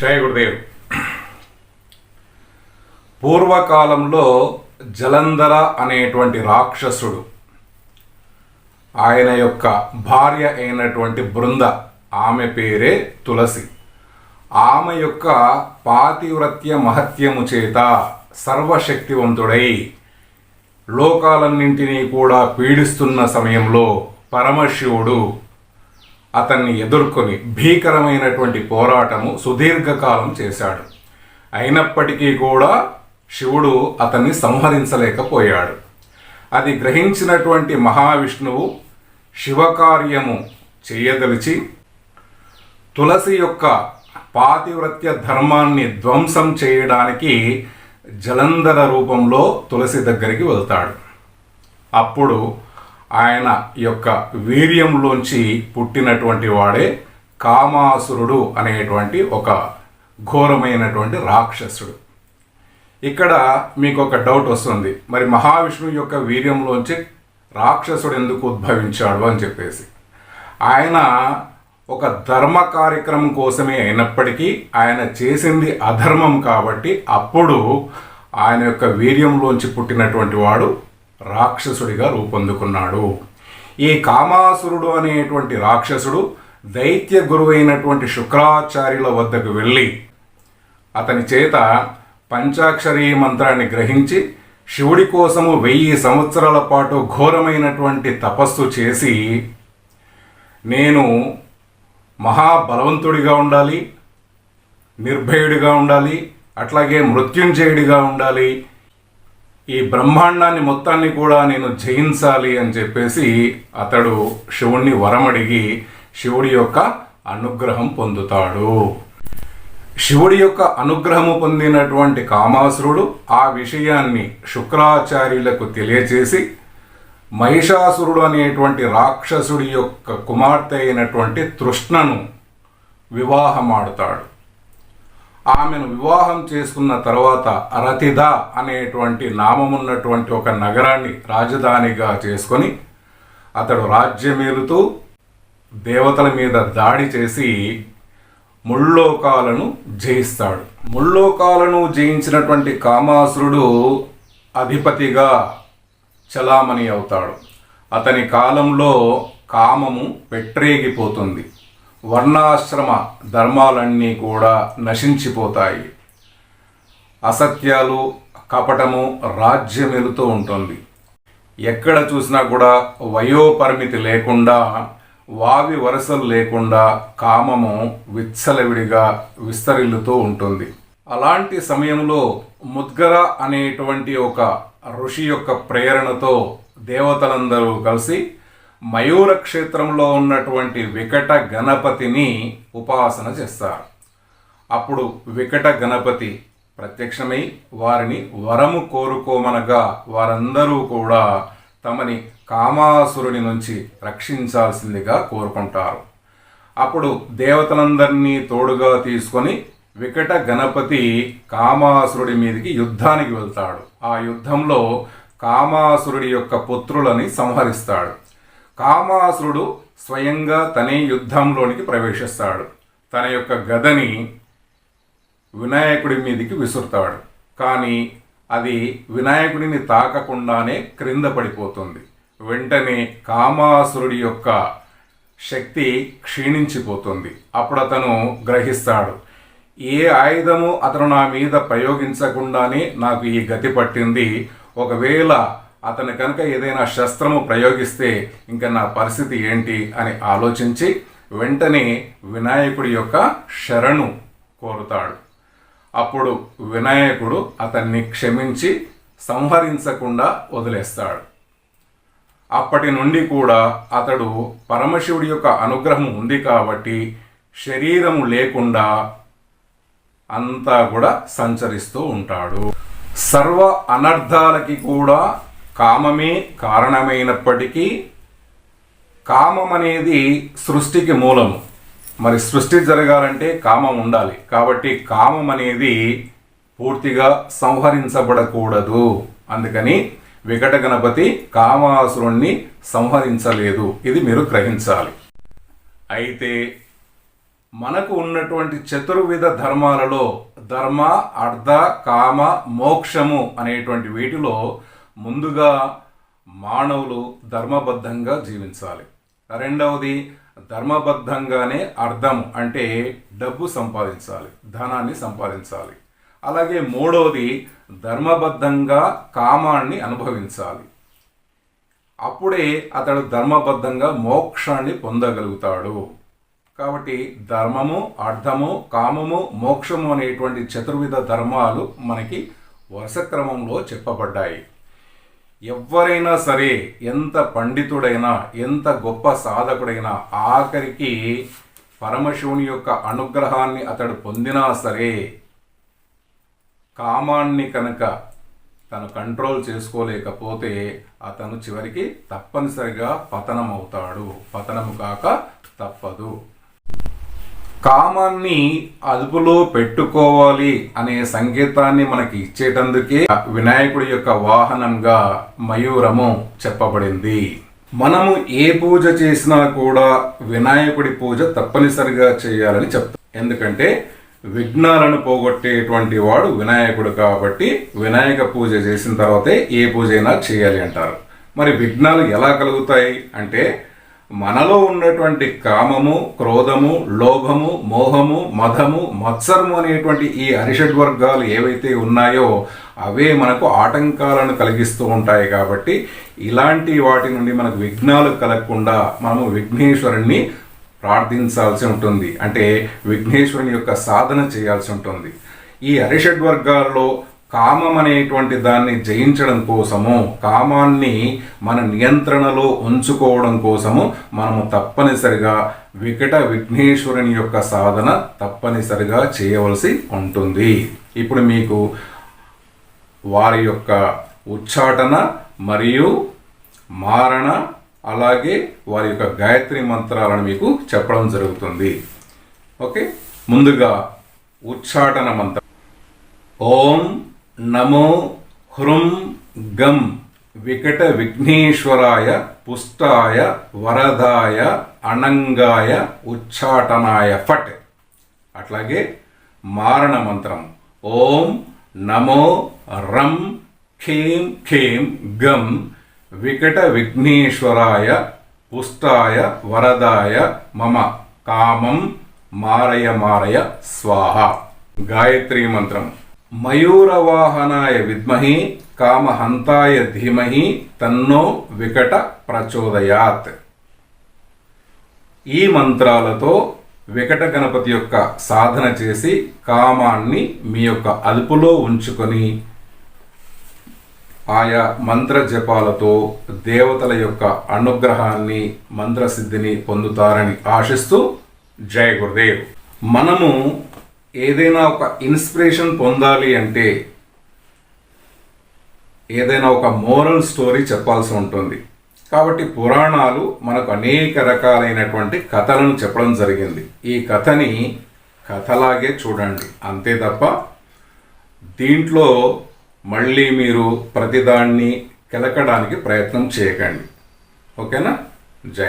జయ గురుదేవ్ పూర్వకాలంలో జలంధర అనేటువంటి రాక్షసుడు ఆయన యొక్క భార్య అయినటువంటి బృంద ఆమె పేరే తులసి. ఆమె యొక్క పాతివ్రత్య మహత్యము చేత సర్వశక్తివంతుడై లోకాలన్నింటినీ కూడా పీడిస్తున్న సమయంలో పరమశివుడు అతన్ని ఎదుర్కొని భీకరమైనటువంటి పోరాటము సుదీర్ఘకాలం చేశాడు. అయినప్పటికీ కూడా శివుడు అతన్ని సంహరించలేకపోయాడు. అది గ్రహించినటువంటి మహావిష్ణువు శివకార్యము చేయదలిచి తులసి యొక్క పాతివ్రత్య ధర్మాన్ని ధ్వంసం చేయడానికి జలంధర రూపంలో తులసి దగ్గరికి వెళ్తాడు. అప్పుడు ఆయన యొక్క వీర్యంలోంచి పుట్టినటువంటి వాడే కామాసురుడు అనేటువంటి ఒక ఘోరమైనటువంటి రాక్షసుడు. ఇక్కడ మీకు ఒక డౌట్ వస్తుంది. మరి మహావిష్ణువు యొక్క వీర్యంలోంచి రాక్షసుడు ఎందుకు ఉద్భవించాడు అని చెప్పేసి. ఆయన ఒక ధర్మ కార్యక్రమం కోసమే అయినప్పటికీ ఆయన చేసింది అధర్మం కాబట్టి అప్పుడు ఆయన యొక్క వీర్యంలోంచి పుట్టినటువంటి వాడు రాక్షసుడిగా రూపొందుకున్నాడు. ఈ కామాసురుడు అనేటువంటి రాక్షసుడు దైత్య గురువైనటువంటి శుక్రాచార్యుల వద్దకు వెళ్ళి అతని చేత పంచాక్షరీ మంత్రాన్ని గ్రహించి శివుడి కోసము వెయ్యి సంవత్సరాల పాటు ఘోరమైనటువంటి తపస్సు చేసి నేను మహాబలవంతుడిగా ఉండాలి నిర్భయుడిగా ఉండాలి అట్లాగే మృత్యుంజయుడిగా ఉండాలి ఈ బ్రహ్మాండాన్ని మొత్తాన్ని కూడా నేను జయించాలి అని చెప్పేసి అతడు శివుణ్ణి వరమడిగి శివుడి యొక్క అనుగ్రహం పొందుతాడు. శివుడి యొక్క అనుగ్రహము పొందినటువంటి కామాసురుడు ఆ విషయాన్ని శుక్రాచార్యులకు తెలియచేసి మహిషాసురుడు అనేటువంటి రాక్షసుడి యొక్క కుమార్తె అయినటువంటి తృష్ణను వివాహమాడుతాడు. ఆమెను వివాహం చేసుకున్న తర్వాత రతిద అనేటువంటి నామమున్నటువంటి ఒక నగరాన్ని రాజధానిగా చేసుకొని అతడు రాజ్యమేలుతూ దేవతల మీద దాడి చేసి ముల్లోకాలను జయిస్తాడు. ముల్లోకాలను జయించినటువంటి కామాసురుడు అధిపతిగా చలామణి అవుతాడు. అతని కాలంలో కామము పెట్టరేగిపోతుంది వర్ణాశ్రమ ధర్మాలన్నీ కూడా నశించిపోతాయి. అసత్యాలు కపటము రాజ్యమెలుతూ ఉంటుంది. ఎక్కడ చూసినా కూడా వయోపరిమితి లేకుండా వావి వరసలు లేకుండా కామము విచ్చలవిడిగా విస్తరిల్లుతూ ఉంటుంది. అలాంటి సమయంలో ముద్గర అనేటువంటి ఒక ఋషి యొక్క ప్రేరణతో దేవతలందరూ కలిసి మయూర క్షేత్రంలో ఉన్నటువంటి వికట గణపతిని ఉపాసన చేస్తారు. అప్పుడు వికట గణపతి ప్రత్యక్షమై వారిని వరము కోరుకోమనగా వారందరూ కూడా తమని కామాసురుని నుంచి రక్షించాల్సిందిగా కోరుకుంటారు. అప్పుడు దేవతలందరినీ తోడుగా తీసుకొని వికట గణపతి కామాసురుడి మీదకి యుద్ధానికి వెళ్తాడు. ఆ యుద్ధంలో కామాసురుడి యొక్క పుత్రులని సంహరిస్తాడు. కామాసురుడు స్వయంగా తనే యుద్ధంలోనికి ప్రవేశిస్తాడు. తన యొక్క గదని వినాయకుడి మీదికి విసురుతాడు. కానీ అది వినాయకుడిని తాకకుండానే క్రింద పడిపోతుంది. వెంటనే కామాసురుడి యొక్క శక్తి క్షీణించిపోతుంది. అప్పుడు అతను గ్రహిస్తాడు ఏ ఆయుధము అతను నా మీద ప్రయోగించకుండానే నాకు ఈ గతి పట్టింది. ఒకవేళ అతను కనుక ఏదైనా శస్త్రము ప్రయోగిస్తే ఇంకా నా పరిస్థితి ఏంటి అని ఆలోచించి వెంటనే వినాయకుడి యొక్క శరణు కోరుతాడు. అప్పుడు వినాయకుడు అతన్ని క్షమించి సంహరించకుండా వదిలేస్తాడు. అప్పటి నుండి కూడా అతడు పరమశివుడి యొక్క అనుగ్రహం ఉంది కాబట్టి శరీరము లేకుండా అంతా కూడా సంచరిస్తూ ఉంటాడు. సర్వ అనర్థాలకి కూడా కామమే కారణమైనప్పటికీ కామం అనేది సృష్టికి మూలము. మరి సృష్టి జరగాలంటే కామం ఉండాలి. కాబట్టి కామం అనేది పూర్తిగా సంహరించబడకూడదు. అందుకని వికట గణపతి కామాసురుణ్ణి సంహరించలేదు. ఇది మీరు గ్రహించాలి. అయితే మనకు ఉన్నటువంటి చతుర్విధ ధర్మాలలో ధర్మ అర్ధ కామ మోక్షము అనేటువంటి వీటిలో ముందుగా మానవులు ధర్మబద్ధంగా జీవించాలి. రెండవది ధర్మబద్ధంగానే అర్థం అంటే డబ్బు సంపాదించాలి ధనాన్ని సంపాదించాలి. అలాగే మూడవది ధర్మబద్ధంగా కామాన్ని అనుభవించాలి. అప్పుడే అతడు ధర్మబద్ధంగా మోక్షాన్ని పొందగలుగుతాడు. కాబట్టి ధర్మము అర్థము కామము మోక్షము అనేటువంటి చతుర్విధ ధర్మాలు మనకి వరుస క్రమంలో చెప్పబడ్డాయి. ఎవరైనా సరే ఎంత పండితుడైనా ఎంత గొప్ప సాధకుడైనా ఆఖరికి పరమశివుని యొక్క అనుగ్రహాన్ని అతడు పొందినా సరే కామాన్ని కనుక తను కంట్రోల్ చేసుకోలేకపోతే అతను చివరికి తప్పనిసరిగా పతనం అవుతాడు పతనము కాక తప్పదు. కామాన్ని అదుపులో పెట్టుకోవాలి అనే సంకేతాన్ని మనకి ఇచ్చేటందుకే వినాయకుడి యొక్క వాహనంగా మయూరము చెప్పబడింది. మనము ఏ పూజ చేసినా కూడా వినాయకుడి పూజ తప్పనిసరిగా చేయాలని చెప్తాం. ఎందుకంటే విఘ్నాలను పోగొట్టేటువంటి వాడు వినాయకుడు కాబట్టి వినాయక పూజ చేసిన తర్వాతే ఏ పూజ అయినా చేయాలి అంటారు. మరి విఘ్నాలు ఎలా కలుగుతాయి అంటే మనలో ఉన్నటువంటి కామము క్రోధము లోభము మోహము మధము మత్సరము అనేటువంటి ఈ అరిషడ్ వర్గాలు ఏవైతే ఉన్నాయో అవే మనకు ఆటంకాలను కలిగిస్తూ ఉంటాయి కాబట్టి ఇలాంటి వాటి నుండి మనకు విఘ్నాలు కలగకుండా మనము విఘ్నేశ్వరుణ్ణి ప్రార్థించాల్సి ఉంటుంది. అంటే విఘ్నేశ్వరుని యొక్క సాధన చేయాల్సి ఉంటుంది. ఈ అరిషడ్ వర్గాల్లో కామం అనేటువంటి దాన్ని జయించడం కోసము కామాన్ని మన నియంత్రణలో ఉంచుకోవడం కోసము మనము తప్పనిసరిగా వికట విఘ్నేశ్వరుని యొక్క సాధన తప్పనిసరిగా చేయవలసి ఉంటుంది. ఇప్పుడు మీకు వారి యొక్క ఉచ్చాటన మరియు మారణ అలాగే వారి యొక్క గాయత్రి మంత్రాలను మీకు చెప్పడం జరుగుతుంది. ఓకే? ముందుగా ఉచ్చాటన మంత్రం. ఓం నమో హృం గం వికట విఘ్నేశ్వరాయ పుష్టాయ వరదాయ అనంగాయ ఉచ్చాటనాయ ఫట్. అట్లాగే మారణ మంత్రం. ఓం నమో రం ఖేం ఖేం గం వికట విఘ్నేశ్వరాయ పుష్టాయ వరదాయ మమ. కామం మారయ మారయ స్వాహ. గాయత్రీ మంత్రం. మయూరవాహనాయ విద్మహి కామహంతాయ ధీమహి తన్నో వికట ప్రచోదయాత్. ఈ మంత్రాలతో వికట గణపతి యొక్క సాధన చేసి కామాన్ని మీ యొక్క అదుపులో ఉంచుకొని ఆయా మంత్ర జపాలతో దేవతల యొక్క అనుగ్రహాన్ని మంత్రసిద్ధిని పొందుతారని ఆశిస్తూ జయ గురుదేవ్. మనము ఏదైనా ఒక ఇన్స్పిరేషన్ పొందాలి అంటే ఏదైనా ఒక మోరల్ స్టోరీ చెప్పాల్సి ఉంటుంది. కాబట్టి పురాణాలు మనకు అనేక రకాలైనటువంటి కథలను చెప్పడం జరిగింది. ఈ కథని కథలాగే చూడండి. అంతే తప్ప దీంట్లో మళ్ళీ మీరు ప్రతిదాన్ని కెలకడానికి ప్రయత్నం చేయకండి. ఓకేనా? జై